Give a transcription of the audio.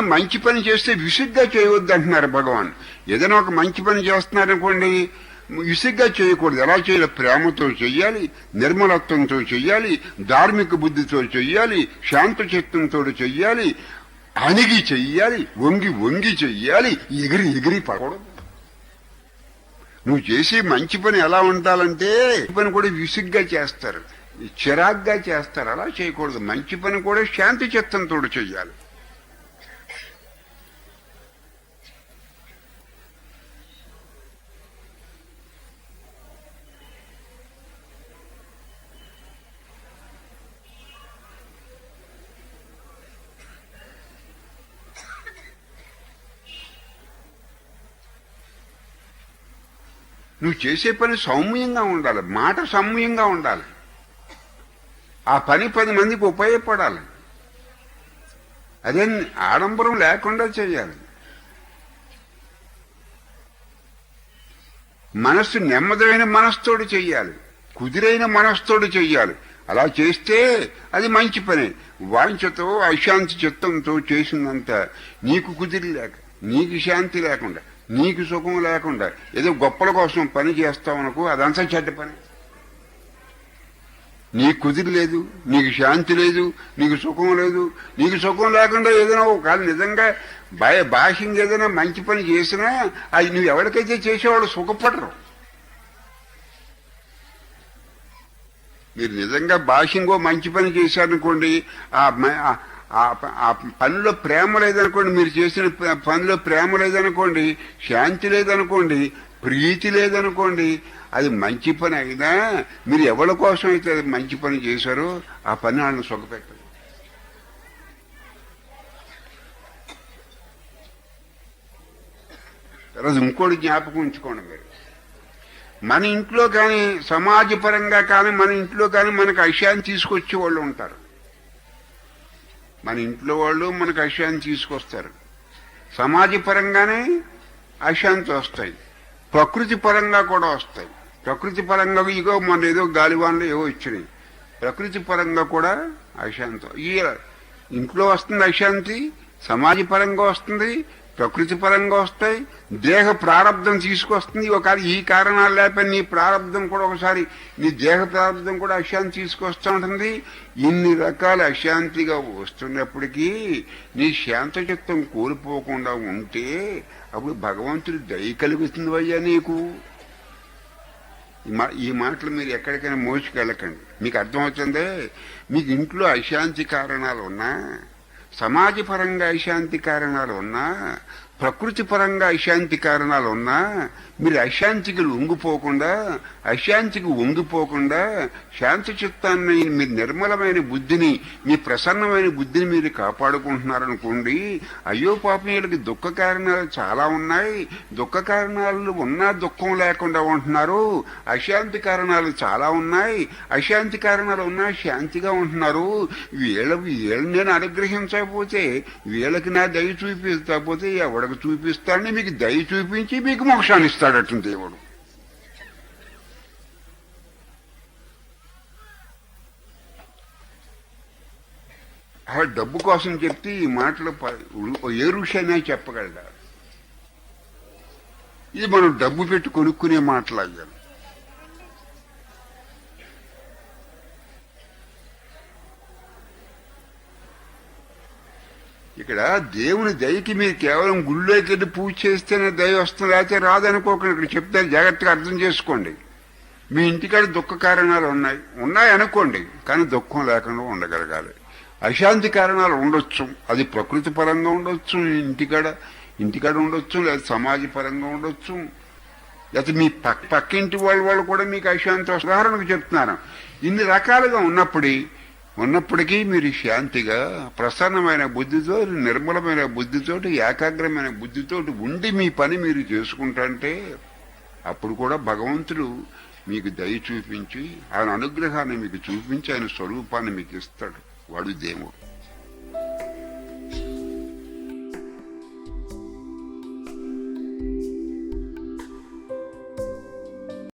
ఏదైనా మంచి పని చేస్తే విసుగ్గా చేయవద్దు అంటున్నారు భగవాన్. ఏదైనా ఒక మంచి పని చేస్తున్నారనుకోండి విసుగ్గా చేయకూడదు. ఎలా చేయాలి ప్రేమతో చెయ్యాలి నిర్మలత్వంతో చెయ్యాలి ధార్మిక బుద్ధితో చెయ్యాలి శాంతచిత్తంతో చెయ్యాలి అణిగి చెయ్యాలి వంగి వంగి చెయ్యాలి ఎగిరి ఎగిరి పడకూడదు. నువ్వు చేసే మంచి పని ఎలా ఉండాలంటే ఈ పని కూడా విసుగ్గా చేస్తారు చిరాగ్గా చేస్తారు. అలా చేయకూడదు. మంచి పని కూడా శాంతి చిత్తంతో చెయ్యాలి. నువ్వు చేసే పని సౌమ్యంగా ఉండాలి. మాట సౌమ్యంగా ఉండాలి. ఆ పని పది మందికి ఉపయోగపడాలి. అదే ఆడంబరం లేకుండా చేయాలి. మనస్సు నెమ్మదైన మనస్తోడు చెయ్యాలి. కుదిరైన మనస్తోడు చెయ్యాలి. అలా చేస్తే అది మంచి పని. వాంఛతో అశాంతి చిత్తంతో చేసినంత నీకు కుదిరి లేక నీకు శాంతి లేకుండా నీకు సుఖం లేకుండా ఏదో గొప్పల కోసం పని చేస్తావనుకో అదంతా చెడ్డ పని. నీకు కుదిరి లేదు నీకు శాంతి లేదు నీకు సుఖం లేదు. నీకు సుఖం లేకుండా ఏదైనా ఒక నిజంగా భయ భాషంగా ఏదైనా మంచి పని చేసినా అది నువ్వు ఎవరికైతే చేసేవాడు సుఖపడరు. మీరు నిజంగా భాషంగో మంచి పని చేశారనుకోండి ఆ ఆ- పనిలో ప్రేమ లేదనుకోండి మీరు చేసిన పనిలో ప్రేమ లేదనుకోండి శాంతి లేదనుకోండి ప్రీతి లేదనుకోండి అది మంచి పని అయినా మీరు ఎవరి కోసం అయితే అది మంచి పని చేశారో ఆ పని వాళ్ళని సొగపెట్టదు తర్వాత ఇంకోటి జ్ఞాపకం ఉంచుకోండి మీరు. మన ఇంట్లో కానీ సమాజపరంగా కానీ మన ఇంట్లో కానీ మనకు అశాన్ని తీసుకొచ్చే వాళ్ళు ఉంటారు. మన ఇంట్లో వాళ్ళు మనకు అశాంతి తీసుకొస్తారు. సమాజపరంగానే అశాంతి వస్తాయి. ప్రకృతి పరంగా కూడా వస్తాయి. ప్రకృతి పరంగా ఇగో మన ఏదో గాలివాన్లు ఏవో ఇచ్చినాయి ప్రకృతి పరంగా కూడా అశాంతి ఈ ఇంట్లో వస్తుంది అశాంతి సమాజ పరంగా వస్తుంది ప్రకృతి పరంగా వస్తాయి దేహ ప్రారంధం తీసుకొస్తుంది. ఒక ఈ కారణాలు లేకపోతే నీ ప్రారంధం కూడా ఒకసారి నీ దేహ ప్రారంధం కూడా అశాంతి తీసుకొస్తూ ఉంటుంది. ఇన్ని రకాల అశాంతిగా వస్తున్నప్పటికీ నీ శాంత చిత్తం కోల్పోకుండా ఉంటే అప్పుడు భగవంతుడి దయ కలుగుతుంది అయ్యా నీకు. ఈ మా- ఈ మాటలు మీరు ఎక్కడికైనా మోసుకెళ్ళకండి. మీకు అర్థమవుతుందే మీకు ఇంట్లో అశాంతి కారణాలు ఉన్నా సమాజపరంగా అశాంతి కారణాలు ఉన్నా ప్రకృతి పరంగా అశాంతి కారణాలు ఉన్నా మీరు అశాంతికి లొంగిపోకుండా అశాంతికి వంగిపోకుండా శాంతి చిత్తాన్ని మీరు నిర్మలమైన బుద్ధిని మీ ప్రసన్నమైన బుద్ధిని మీరు కాపాడుకుంటున్నారనుకోండి అయ్యో పాపం వీళ్ళకి దుఃఖ కారణాలు చాలా ఉన్నాయి. దుఃఖ కారణాలు ఉన్నా దుఃఖం లేకుండా ఉంటున్నారు. అశాంతి కారణాలు చాలా ఉన్నాయి. అశాంతి కారణాలు ఉన్నా శాంతిగా ఉంటున్నారు. వీళ్ళ వీళ్ళని నేను అనుగ్రహించకపోతే వీళ్ళకి నా దయ చూపిస్తకపోతే ఎవడికి చూపిస్తాడని మీకు దయ చూపించి మీకు మోక్షాన్ని ఇస్తాడట దేవుడు. ఆ డబ్బు కోసం చెప్తే ఈ మాటలు ఏ ఋషైనా చెప్పగలడా ఇది మనం డబ్బు పెట్టి కొనుక్కునే మాటలు అయ్యాను ఇక్కడ దేవుని దయకి మీరు కేవలం గుళ్ళోకి వెళ్ళి పూజ చేస్తేనే దయ వస్తుంది అయితే రాదనుకోకండి. ఇక్కడ చెప్తాను జాగ్రత్తగా అర్థం చేసుకోండి. మీ ఇంటికాడ దుఃఖ కారణాలు ఉన్నాయి. ఉన్నాయి అనుకోండి కానీ దుఃఖం లేకుండా ఉండగలగాలి. అశాంతి కారణాలు ఉండొచ్చు. అది ప్రకృతి పరంగా ఉండొచ్చు ఇంటికాడ ఇంటికాడ ఉండొచ్చు లేదా సమాజ పరంగా ఉండొచ్చు. లేకపోతే మీ పక్క పక్కింటి వాళ్ళ వాళ్ళు కూడా మీకు అశాంతి ఉదాహరణకు చెప్తున్నాను. ఇన్ని రకాలుగా ఉన్నప్పుడు ఉన్నప్పటికీ మీరు శాంతిగా ప్రసన్నమైన బుద్ధితో నిర్మలమైన బుద్ధితోటి ఏకాగ్రమైన బుద్ధితోటి ఉండి మీ పని మీరు చేసుకుంటుంటే అప్పుడు కూడా భగవంతుడు మీకు దయ చూపించి ఆయన అనుగ్రహాన్ని మీకు చూపించి ఆయన స్వరూపాన్ని మీకు ఇస్తాడు. వాడు దేవుడు.